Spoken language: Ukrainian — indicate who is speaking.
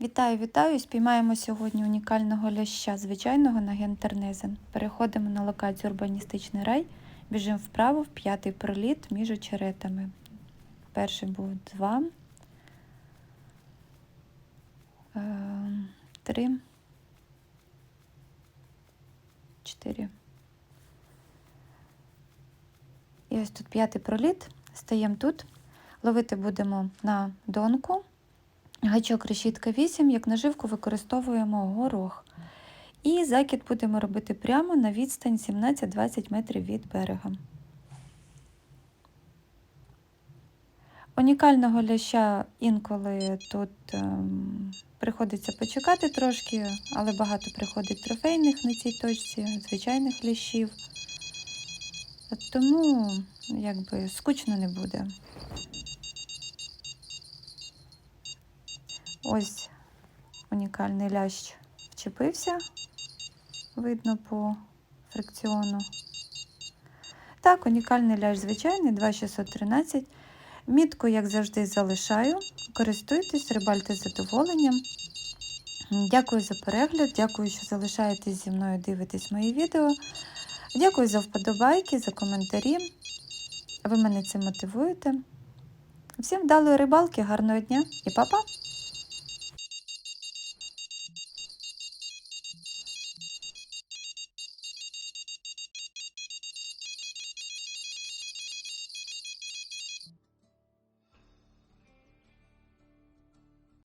Speaker 1: Вітаю, вітаю! Спіймаємо сьогодні унікального ляща, звичайного на гентернезен. Переходимо на локацію урбаністичний рай, біжимо вправо в п'ятий проліт між очеретами. Перший був два, е, три, чотири. І ось тут п'ятий проліт. Стаємо тут. Ловити будемо на донку. Гачок решітка 8, як наживку використовуємо горох. І закид будемо робити прямо на відстань 17-20 метрів від берега. Унікального ляща інколи тут ем, приходиться почекати трошки, але багато приходить трофейних на цій точці, звичайних лящів. Тому якби скучно не буде. Ось унікальний лящ вчепився, видно по фрикціону. Так, унікальний лящ звичайний 2613. Мітку, як завжди, залишаю. Користуйтесь, рибальте з задоволенням. Дякую за перегляд, дякую, що залишаєтесь зі мною, дивитесь мої відео. Дякую за вподобайки, за коментарі. Ви мене цим мотивуєте. Всім вдалої рибалки, гарного дня і па-па!